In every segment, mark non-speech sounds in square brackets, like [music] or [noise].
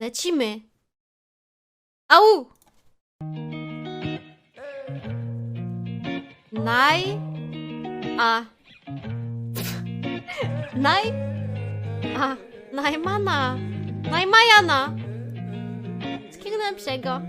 Lecimy. Au! Naj... A. Naj... A. Najmana. Najmajana. Skiegnąłem psiego.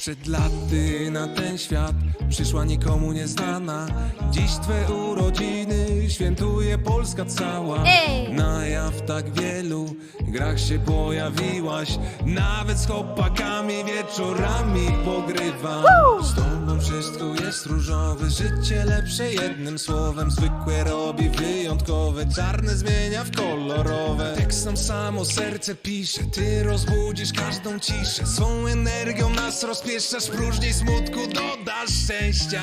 Przed laty na ten świat przyszła nikomu nieznana. Dziś twe urodziny świętuje Polska cała. Ej! Na jaw tak wielu grach się pojawiłaś. Nawet z chłopakami wieczorami pogrywam. Z tobą wszystko jest różowe, życie lepsze jednym słowem. Zwykłe robi wyjątkowe, czarne zmienia w kolorowe. Tekstem samo serce pisze, ty rozbudzisz każdą ciszę. Swą energią nas rozpieszczasz, próżniej smutku dodasz szczęścia.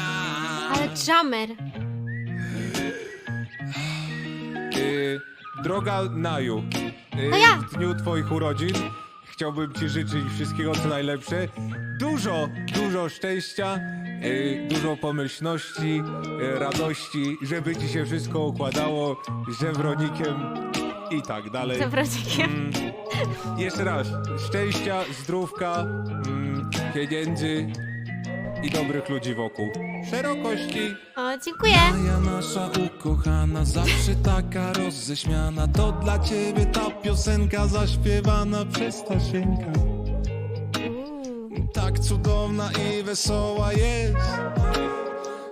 Ale jammer. Y, droga Naju, y, To ja. w dniu Twoich urodzin chciałbym Ci życzyć wszystkiego co najlepsze. Dużo, dużo szczęścia, y, dużo pomyślności, y, radości, żeby Ci się wszystko układało z żewronikiem i tak dalej. Z wrodzikiem. Jeszcze raz, szczęścia, zdrówka, mm, pieniędzy i dobrych ludzi wokół. Szerokości. O, dziękuję. Maja nasza ukochana, zawsze taka roześmiana To dla ciebie ta piosenka zaśpiewana przez Tasieńka Uuu. Tak cudowna i wesoła jest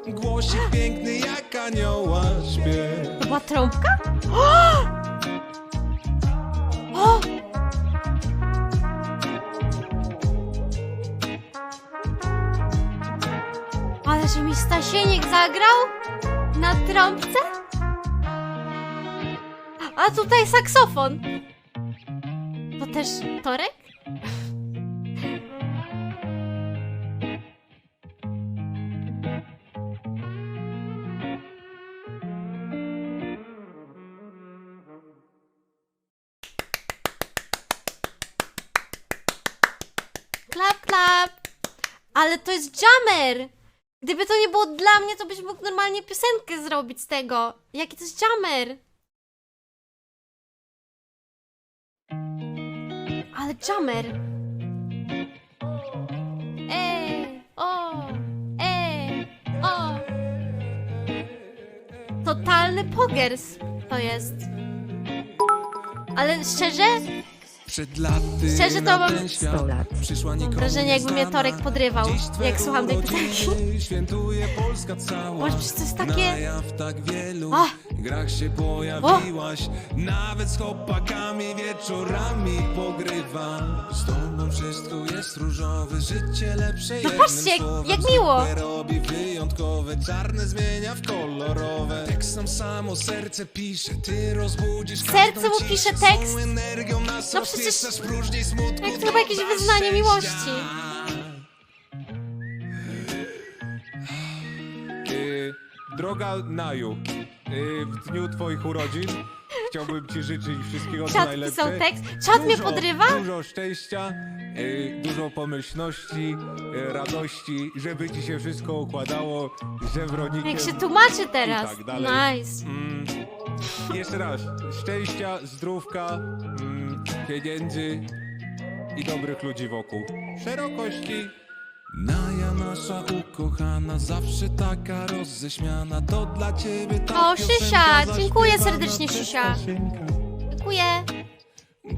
Głosik piękny jak anioła śpiew To była trąbka? [gasps] O! Że mi Stasieniek zagrał na trąbce? A tutaj saksofon. To też Torek? Klap, klap. Ale to jest jammer. Gdyby to nie było dla mnie, to byś mógł normalnie piosenkę zrobić z tego. Jaki to jest jammer. Ale jammer. Ej, o, ej, o. Totalny pogers to jest. Ale szczerze, Przed laty Szczerze to na mam ten świat 100 lat. Przyszła nikomu wrażenie, jakby mnie nieznana. Torek podrywał, Dziś twe jak słucham tej urodziny piosenki. Świętuje Polska cała Może przecież to jest Na takie... jaw tak wielu O! Grach się pojawiłaś Nawet z chłopakami wieczorami pogrywam Z tobą wszystko jest różowe, życie lepsze No patrzcie, jak- słowem. jak miło. Zwykłe robi wyjątkowe, czarne zmienia w kolorowe Tekstem samo serce pisze, ty rozbudzisz Serce każdą mu ciszę. pisze tekst? energią nas No przecież- próżniej smutku Jak to chyba jakieś dodasz wyznanie szczęścia. miłości. Droga Naju, y, w dniu Twoich urodzin chciałbym Ci życzyć wszystkiego co Czat najlepsze. tekst. Czat mnie podrywa? Dużo szczęścia, y, dużo pomyślności, y, radości, żeby Ci się wszystko układało z żewronikiem Jak się tłumaczy teraz. i tak dalej. Nice. Mm, jeszcze raz, szczęścia, zdrówka, mm, pieniędzy i dobrych ludzi wokół. Szerokości. Nasza ukochana, zawsze taka roześmiana To dla ciebie ta O, piosenka Szysia, dziękuję zaśpiewana serdecznie, Szysia. Dziękuję.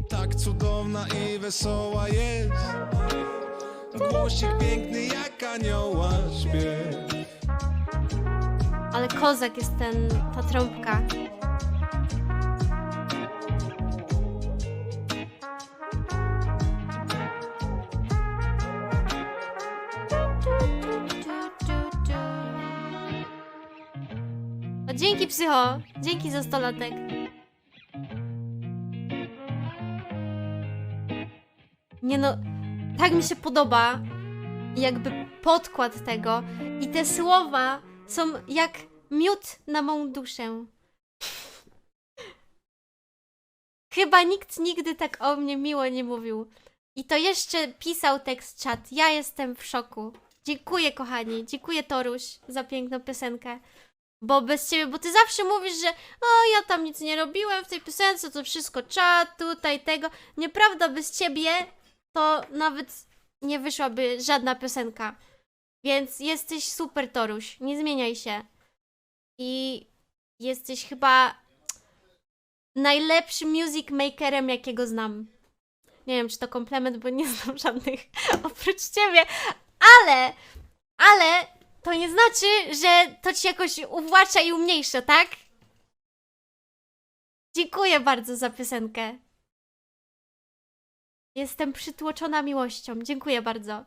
Tak cudowna i wesoła jest Głosik piękny jak anioła śpiew Ale kozak jest ten, ta trąbka. Dzięki psycho. Dzięki za 100 latek. Nie no, tak mi się podoba jakby podkład tego i te słowa są jak miód na mą duszę. Chyba nikt nigdy tak o mnie miło nie mówił. I to jeszcze pisał tekst czat. Ja jestem w szoku. Dziękuję, kochani. Dziękuję, Toruś, za piękną piosenkę. Bo bez ciebie, bo ty zawsze mówisz, że o, ja tam nic nie robiłem w tej piosence, to wszystko czat, tutaj, tego. Nieprawda, bez ciebie to nawet nie wyszłaby żadna piosenka. Więc jesteś super, Toruś. Nie zmieniaj się. I jesteś chyba najlepszym music makerem, jakiego znam. Nie wiem, czy to komplement, bo nie [laughs] znam żadnych oprócz ciebie, ale, ale to nie znaczy, że to ci jakoś uwłacza i umniejsza, tak? Dziękuję bardzo za piosenkę. Jestem przytłoczona miłością. Dziękuję bardzo.